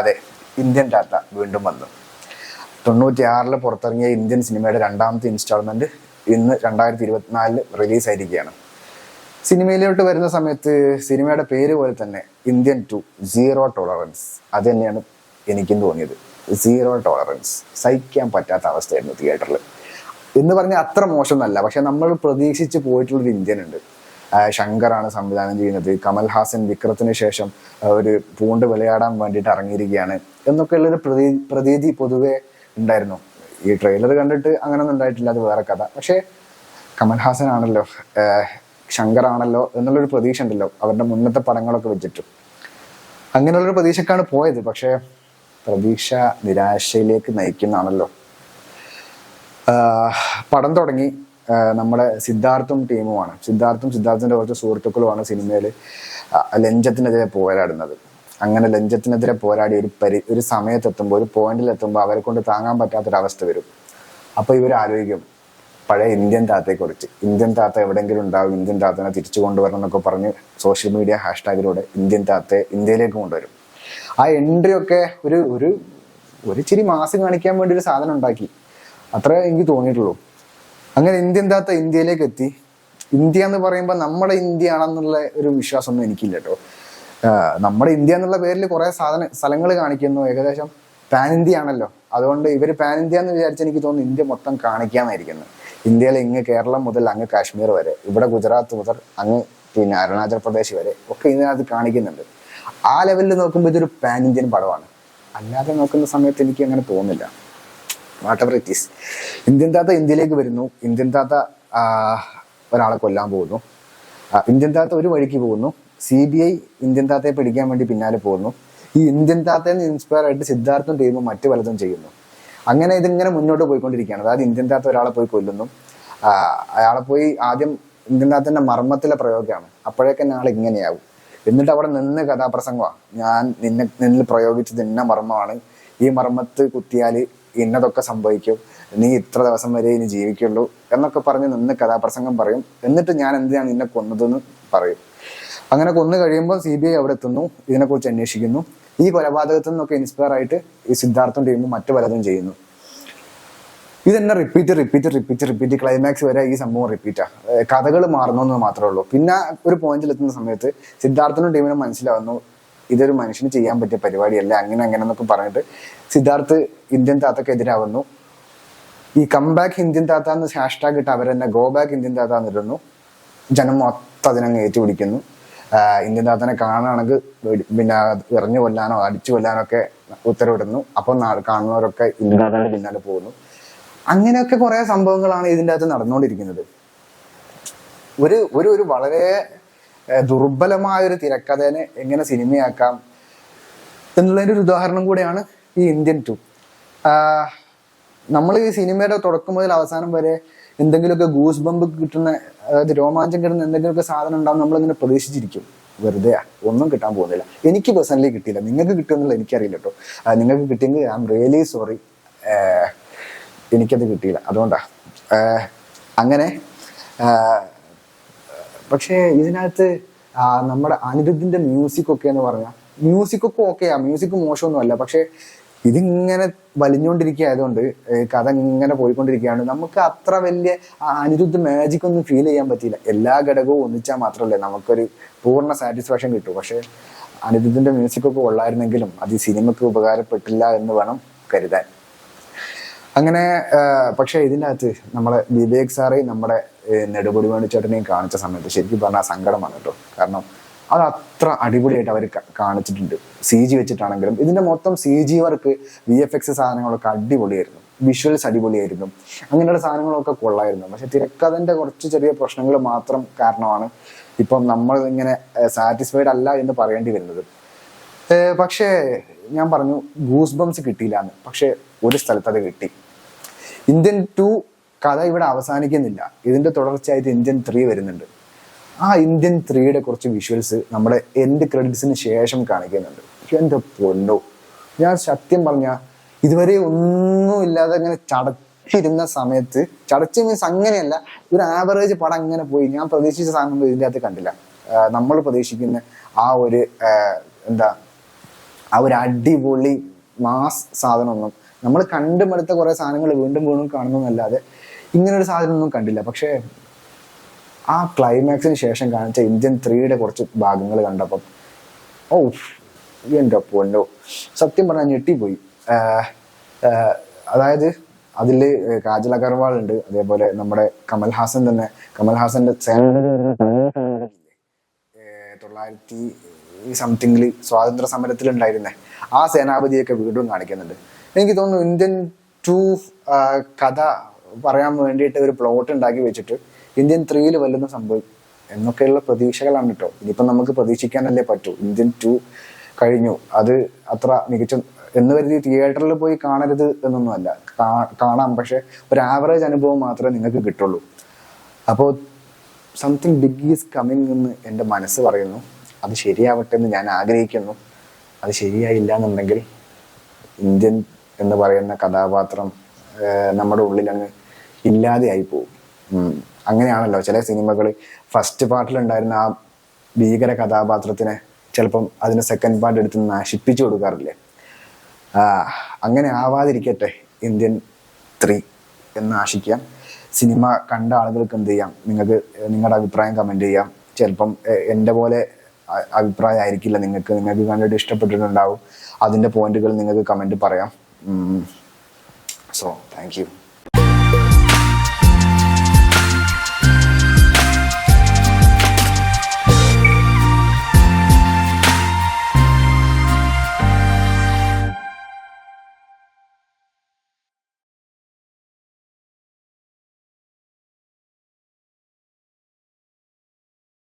അതെ ഇന്ത്യൻ ടാറ്റ വീണ്ടും വന്നു. തൊണ്ണൂറ്റി ആറിൽ പുറത്തിറങ്ങിയ ഇന്ത്യൻ സിനിമയുടെ രണ്ടാമത്തെ ഇൻസ്റ്റാൾമെന്റ് ഇന്ന് രണ്ടായിരത്തി റിലീസ് ആയിരിക്കുകയാണ്. സിനിമയിലോട്ട് വരുന്ന സമയത്ത് സിനിമയുടെ പേര് പോലെ തന്നെ ഇന്ത്യൻ ടു സീറോ ടോളറൻസ് അത് തന്നെയാണ് എനിക്കും തോന്നിയത്. സീറോ ടോളറൻസ് സഹിക്കാൻ പറ്റാത്ത അവസ്ഥയായിരുന്നു തിയേറ്ററിൽ എന്ന് പറഞ്ഞാൽ അത്ര മോശമൊന്നല്ല. പക്ഷെ നമ്മൾ പ്രതീക്ഷിച്ച് പോയിട്ടുള്ളൊരു ഇന്ത്യൻ ഉണ്ട്. ശങ്കറാണ് സംവിധാനം ചെയ്യുന്നത്. കമൽഹാസൻ വിക്രത്തിന് ശേഷം ഒരു പൂണ്ട് വിളയാടാൻ വേണ്ടിയിട്ട് ഇറങ്ങിയിരിക്കുകയാണ് എന്നൊക്കെയുള്ളൊരു പ്രതീ പ്രതീതി പൊതുവെ ഉണ്ടായിരുന്നു. ഈ ട്രെയിലർ കണ്ടിട്ട് അങ്ങനെയൊന്നും ഉണ്ടായിട്ടില്ല അത് വേറെ കഥ. പക്ഷേ കമൽഹാസൻ ആണല്ലോ ശങ്കറാണല്ലോ എന്നുള്ളൊരു പ്രതീക്ഷ ഉണ്ടല്ലോ അവരുടെ മുന്നത്തെ പടങ്ങളൊക്കെ വെച്ചിട്ട്. അങ്ങനെയുള്ളൊരു പ്രതീക്ഷക്കാണ് പോയത് പക്ഷേ പ്രതീക്ഷ നിരാശയിലേക്ക് നയിക്കുന്നതാണല്ലോ. പടം തുടങ്ങി. നമ്മുടെ സിദ്ധാർത്ഥും ടീമുമാണ്. സിദ്ധാർത്ഥും സിദ്ധാർത്ഥിന്റെ കുറച്ച് സുഹൃത്തുക്കളുമാണ് സിനിമയിൽ ലഞ്ചത്തിനെതിരെ പോരാടുന്നത്. അങ്ങനെ ലഞ്ചത്തിനെതിരെ പോരാടി ഒരു പരി ഒരു സമയത്തെത്തുമ്പോൾ ഒരു പോയിന്റിൽ എത്തുമ്പോൾ അവരെ കൊണ്ട് താങ്ങാൻ പറ്റാത്തൊരവസ്ഥ വരും. അപ്പൊ ഇവർ ആലോചിക്കും പഴയ ഇന്ത്യൻ താത്തയെ കുറിച്ച് ഇന്ത്യൻ താത്ത എവിടെയെങ്കിലും ഉണ്ടാവും ഇന്ത്യൻ താത്തനെ തിരിച്ചു കൊണ്ടുവരണം എന്നൊക്കെ പറഞ്ഞ് സോഷ്യൽ മീഡിയ ഹാഷ്ടാഗിലൂടെ ഇന്ത്യൻ താത്തയെ ഇന്ത്യയിലേക്ക് കൊണ്ടുവരും. ആ എൻട്രി ഒക്കെ ഒരു ഒരു ഒരു ചിരി മാസം കാണിക്കാൻ വേണ്ടി ഒരു സാധനം ഉണ്ടാക്കി. അത്രേ എനിക്ക് തോന്നിയിട്ടുള്ളൂ. അങ്ങനെ ഇന്ത്യൻ താത്ത ഇന്ത്യയിലേക്ക് എത്തി. ഇന്ത്യ എന്ന് പറയുമ്പോൾ നമ്മുടെ ഇന്ത്യ ആണെന്നുള്ള ഒരു വിശ്വാസമൊന്നും എനിക്കില്ല കേട്ടോ. നമ്മുടെ ഇന്ത്യ എന്നുള്ള പേരിൽ കുറെ സാധന സ്ഥലങ്ങൾ കാണിക്കുന്നു. ഏകദേശം പാൻ ഇന്ത്യ ആണല്ലോ. അതുകൊണ്ട് ഇവർ പാൻ ഇന്ത്യ എന്ന് വിചാരിച്ച് എനിക്ക് തോന്നുന്നു ഇന്ത്യ മൊത്തം കാണിക്കാമായിരിക്കുന്നു ഇന്ത്യയിൽ ഇങ്ങ് കേരളം മുതൽ അങ്ങ് കാശ്മീർ വരെ ഇവിടെ ഗുജറാത്ത് മുതൽ അങ്ങ് പിന്നെ അരുണാചൽ പ്രദേശ് വരെ ഒക്കെ ഇതിനകത്ത് കാണിക്കുന്നുണ്ട്. ആ ലെവലിൽ നോക്കുമ്പോൾ ഇതൊരു പാൻ ഇന്ത്യൻ പടമാണ് അല്ലാതെ നോക്കുന്ന സമയത്ത് എനിക്ക് അങ്ങനെ തോന്നുന്നില്ല. Whatever it is Indian താത്ത ഇന്ത്യയിലേക്ക് വരുന്നു. ഇന്ത്യൻ താത്ത ഒരാളെ കൊല്ലാൻ പോകുന്നു. ഇന്ത്യൻ താത്ത ഒരു വഴിക്ക് പോകുന്നു. സി ബി ഐ ഇന്ത്യൻ താത്തയെ പിടിക്കാൻ വേണ്ടി പിന്നാലെ പോകുന്നു. ഈ ഇന്ത്യൻ താത്തയിൽ നിന്ന് ഇൻസ്പയർ ആയിട്ട് സിദ്ധാർത്ഥം ടീമും മറ്റു പലതും ചെയ്യുന്നു. അങ്ങനെ ഇതിങ്ങനെ മുന്നോട്ട് പോയിക്കൊണ്ടിരിക്കുകയാണ്. അതായത് ഇന്ത്യൻ താത്ത ഒരാളെ പോയി കൊല്ലുന്നു. അയാളെ പോയി ആദ്യം ഇന്ത്യൻ താത്തന്റെ മർമ്മത്തിലെ പ്രയോഗമാണ്. അപ്പോഴേക്കന്നെ ആൾ ഇങ്ങനെയാവും. എന്നിട്ട് അവിടെ നിന്ന് കഥാപ്രസംഗമാണ്. ഞാൻ നിന്നെ നിന്നിൽ പ്രയോഗിച്ചത് ഇന്ന മർമ്മമാണ്. ഈ മർമ്മത്ത് കുത്തിയാൽ ഇന്നതൊക്കെ സംഭവിക്കും. നീ ഇത്ര ദിവസം വരെ ഇനി ജീവിക്കുള്ളൂ എന്നൊക്കെ പറഞ്ഞ് നിന്ന് കഥാപ്രസംഗം പറയും. എന്നിട്ട് ഞാൻ എന്തിനാണ് നിന്നെ കൊന്നതെന്ന് പറയും. അങ്ങനെ കൊന്നു കഴിയുമ്പോൾ സി ബി ഐ അവിടെ എത്തുന്നു. ഇതിനെക്കുറിച്ച് അന്വേഷിക്കുന്നു. ഈ കൊലപാതകത്തിൽ നിന്നൊക്കെ ഇൻസ്പയർ ആയിട്ട് ഈ സിദ്ധാർത്ഥം ടീമും മറ്റു പലതും ചെയ്യുന്നു. ഇതെന്നെ repeat repeat repeat repeat climax വരെ ഈ സംഭവം റിപ്പീറ്റാ കഥകൾ മാറുന്നു എന്ന് മാത്രമേ ഉള്ളൂ. പിന്നെ ഒരു പോയിന്റിൽ എത്തുന്ന സമയത്ത് സിദ്ധാർത്ഥനും ടീമിനും മനസ്സിലാവുന്നു. ഇതൊരു മനുഷ്യന് ചെയ്യാൻ പറ്റിയ പരിപാടിയല്ല. അങ്ങനെ അങ്ങനെ എന്നൊക്കെ പറഞ്ഞിട്ട് സിദ്ധാർത്ഥ് ഇന്ത്യൻ താത്തക്കെതിരാവുന്നു ഈ കം ബാക്ക് ഇന്ത്യൻ താത്ത എന്ന് ഹാഷ്ടാഗ് ഇട്ട് അവരെന്നെ ഗോ ബാക്ക് ഇന്ത്യൻ താത്ത എന്നിടുന്നു ജനം മൊത്തം അതിനങ്ങ് ഏറ്റുപിടിക്കുന്നു ഇന്ത്യൻ താത്തനെ കാണുകയാണെങ്കിൽ പിന്നെ എറിഞ്ഞു കൊല്ലാനോ അടിച്ചു കൊല്ലാനോ ഒക്കെ ഉത്തരവിടുന്നു. അപ്പോൾ കാണുന്നവരൊക്കെ ഇന്ത്യൻ താത്താന്റെ പിന്നാലെ പോകുന്നു. അങ്ങനെയൊക്കെ കുറെ സംഭവങ്ങളാണ് ഇതിന്റെ അകത്ത് നടന്നുകൊണ്ടിരിക്കുന്നത്. ഒരു ഒരു ഒരു വളരെ ദുർബലമായ ഒരു തിരക്കഥേനെ എങ്ങനെ സിനിമയാക്കാം എന്നുള്ളതിന്റെ ഒരു ഉദാഹരണം കൂടെയാണ് ഈ ഇന്ത്യൻ ടു. നമ്മൾ ഈ സിനിമയുടെ തുടക്കം മുതൽ അവസാനം വരെ എന്തെങ്കിലുമൊക്കെ ഗൂസ് ബമ്പ് കിട്ടുന്ന അതായത് രോമാഞ്ചം കിട്ടുന്ന എന്തെങ്കിലുമൊക്കെ സാധനം ഉണ്ടാവും നമ്മളിങ്ങനെ പ്രതീക്ഷിച്ചിരിക്കും. വെറുതെ ഒന്നും കിട്ടാൻ പോകുന്നില്ല. എനിക്ക് പേഴ്സണലി കിട്ടിയില്ല. നിങ്ങൾക്ക് കിട്ടുമെന്നുള്ള എനിക്കറിയില്ല കേട്ടോ. നിങ്ങൾക്ക് കിട്ടിയെങ്കിൽ ഐ എം റിയലി സോറി. എനിക്കത് കിട്ടിയില്ല. അതുകൊണ്ടാ. അങ്ങനെ പക്ഷേ ഇതിനകത്ത് നമ്മുടെ അനിരുദ്ധിന്റെ മ്യൂസിക് ഒക്കെ എന്ന് പറഞ്ഞാൽ മ്യൂസിക് ഒക്കെ ഓക്കെയാ മ്യൂസിക് മോശമൊന്നുമല്ല. പക്ഷെ ഇതിങ്ങനെ വലിഞ്ഞുകൊണ്ടിരിക്കുക ആയതുകൊണ്ട് കഥ ഇങ്ങനെ പോയിക്കൊണ്ടിരിക്കുകയാണ്. നമുക്ക് അത്ര വലിയ അനിരുദ്ധ മാജിക് ഒന്നും ഫീൽ ചെയ്യാൻ പറ്റിയില്ല. എല്ലാ ഘടകവും ഒന്നിച്ചാൽ മാത്രമല്ലേ നമുക്കൊരു പൂർണ സാറ്റിസ്ഫാക്ഷൻ കിട്ടൂ. പക്ഷെ അനിരുദ്ധിന്റെ മ്യൂസിക് ഒക്കെ ഉള്ളായിരുന്നെങ്കിലും അത് ഈ സിനിമയ്ക്ക് ഉപകാരപ്പെട്ടില്ല എന്ന് വേണം കരുതാൻ. അങ്ങനെ പക്ഷെ ഇതിന്റെ അകത്ത് നമ്മളെ വിവേക് സാറേയും നമ്മുടെ നെടുപൊടി വേണിച്ചേട്ടനെയും കാണിച്ച സമയത്ത് ശരിക്കും പറഞ്ഞാൽ സങ്കടം കേട്ടോ. കാരണം അത് അത്ര അടിപൊളിയായിട്ട് അവർ കാണിച്ചിട്ടുണ്ട്. സി ജി വെച്ചിട്ടാണെങ്കിലും ഇതിന്റെ മൊത്തം C G work V F X സാധനങ്ങളൊക്കെ അടിപൊളിയായിരുന്നു. വിഷ്വൽസ് അടിപൊളിയായിരുന്നു. അങ്ങനെയുള്ള സാധനങ്ങളൊക്കെ കൊള്ളായിരുന്നു. പക്ഷെ തിരക്കഥന്റെ കുറച്ച് ചെറിയ പ്രശ്നങ്ങൾ മാത്രം കാരണമാണ് ഇപ്പം നമ്മൾ ഇങ്ങനെ സാറ്റിസ്ഫൈഡ് അല്ല എന്ന് പറയേണ്ടി വരുന്നത്. പക്ഷേ ഞാൻ പറഞ്ഞു ഗൂസ് ബംസ് കിട്ടിയില്ല എന്ന് പക്ഷെ ഒരു സ്ഥലത്ത് അത് കിട്ടി. ഇന്ത്യൻ ടു കഥ ഇവിടെ അവസാനിക്കുന്നില്ല. ഇതിന്റെ തുടർച്ചയായിട്ട് ഇന്ത്യൻ ത്രീ വരുന്നുണ്ട്. ആ ഇന്ത്യൻ ത്രീയുടെ കുറച്ച് വിഷ്വൽസ് നമ്മുടെ എൻഡ് ക്രെഡിറ്റ്സിന് ശേഷം കാണിക്കുന്നുണ്ട്. എന്റെ പൊന്നോ. ഞാൻ സത്യം പറഞ്ഞ ഇതുവരെ ഒന്നുമില്ലാതെ അങ്ങനെ ചടച്ചിരുന്ന സമയത്ത് ചടച്ച് മീൻസ് അങ്ങനെയല്ല ഒരു ആവറേജ് പടം അങ്ങനെ പോയി. ഞാൻ പ്രതീക്ഷിച്ച സാധനം ഇതിന്റെ അകത്ത് കണ്ടില്ല. നമ്മൾ പ്രതീക്ഷിക്കുന്ന ആ ഒരു എന്താ ആ ഒരു അടിപൊളി മാസ് സാധനമൊന്നും. നമ്മൾ കണ്ടുമെടുത്ത കുറേ സാധനങ്ങൾ വീണ്ടും വീണ്ടും കാണുന്നതല്ലാതെ ഇങ്ങനൊരു സാധനമൊന്നും കണ്ടില്ല. പക്ഷേ ആ ക്ലൈമാക്സിന് ശേഷം കാണിച്ച ഇന്ത്യൻ ത്രീയുടെ കുറച്ച് ഭാഗങ്ങൾ കണ്ടപ്പം ഓ എന്റെ പൊന്നോ. സത്യം പറഞ്ഞാൽ ഞെട്ടിപ്പോയി. അതായത് അതിൽ കാജൽ അഗർവാൾ ഉണ്ട്. അതേപോലെ നമ്മുടെ കമൽഹാസൻ തന്നെ. കമൽഹാസന്റെ തൊള്ളായിരത്തി സംതിങ്ങിൽ സ്വാതന്ത്ര്യ സമരത്തിലുണ്ടായിരുന്നേ. ആ സേനാപതിയൊക്കെ വീണ്ടും കാണിക്കുന്നുണ്ട്. എനിക്ക് തോന്നുന്നു ഇന്ത്യൻ ടു കഥ പറയാൻ വേണ്ടിയിട്ട് ഒരു പ്ലോട്ട് ഉണ്ടാക്കി വെച്ചിട്ട് ഇന്ത്യൻ ത്രീയിൽ വല്ലതും സംഭവിക്കും എന്നൊക്കെയുള്ള പ്രതീക്ഷകളാണ് കേട്ടോ ഇനിയിപ്പം നമുക്ക് പ്രതീക്ഷിക്കാനല്ലേ പറ്റൂ. ഇന്ത്യൻ ടു കഴിഞ്ഞു. അത് അത്ര മികച്ച എന്ന് കരുതി തിയേറ്ററിൽ പോയി കാണരുത് എന്നൊന്നുമല്ല കാണാം. പക്ഷെ ഒരു ആവറേജ് അനുഭവം മാത്രമേ നിങ്ങൾക്ക് കിട്ടുള്ളൂ. അപ്പോൾ സംതിങ് ബിഗ് ഈസ് കമ്മിങ് എന്ന് എന്റെ മനസ്സ് പറയുന്നു. അത് ശരിയാവട്ടെ എന്ന് ഞാൻ ആഗ്രഹിക്കുന്നു. അത് ശരിയായില്ല എന്നുണ്ടെങ്കിൽ ഇന്ത്യൻ എന്ന് പറയുന്ന കഥാപാത്രം നമ്മുടെ ഉള്ളിൽ അങ്ങ് ഇല്ലാതെയായി പോകും അങ്ങനെയാണല്ലോ ചില സിനിമകൾ. ഫസ്റ്റ് പാർട്ടിലുണ്ടായിരുന്ന ആ ഭീകര കഥാപാത്രത്തിനെ ചിലപ്പം അതിന് സെക്കൻഡ് പാർട്ട് എടുത്ത് നശിപ്പിച്ചു കൊടുക്കാറില്ലേ? അങ്ങനെ ആവാതിരിക്കട്ടെ ഇന്ത്യൻ ത്രീ എന്ന് ആശിക്കാം. സിനിമ കണ്ട ആളുകൾക്ക് എന്ത് ചെയ്യാം? നിങ്ങൾക്ക് നിങ്ങളുടെ അഭിപ്രായം കമന്റ് ചെയ്യാം. ചിലപ്പം എന്റെ പോലെ അഭിപ്രായം ആയിരിക്കില്ല നിങ്ങൾക്ക്. നിങ്ങൾക്ക് കണ്ടിട്ട് ഇഷ്ടപ്പെട്ടിട്ടുണ്ടാവും. അതിന്റെ പോയിന്റുകൾ നിങ്ങൾക്ക് കമന്റ് പറയാം. So thank